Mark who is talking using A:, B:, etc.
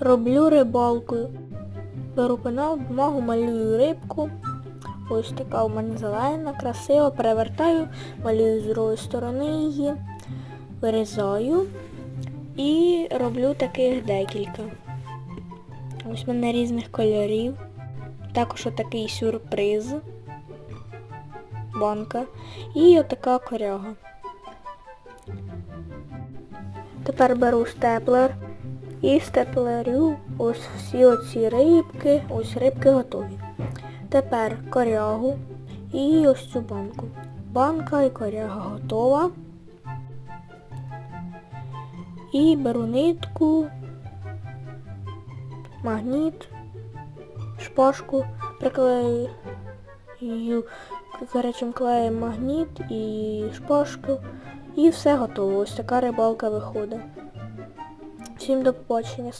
A: Роблю рибалкою. Беру пенал, бумагу, малюю рибку. Ось така у мене зелена, красива, перевертаю, малюю з другої сторони її, вирізаю і роблю таких декілька. Ось в мене різних кольорів. Також отакий сюрприз. Банка. І отака коряга. Тепер беру степлер і степлерю ось всі оці рибки. Ось рибки готові. Тепер корягу і ось цю банку. Банка і коряга готова. І беру нитку, магніт, шпажку, приклею гарячим клеєм магніт і шпажку. І все готово. Ось така рибалка виходить. Всім до побачення.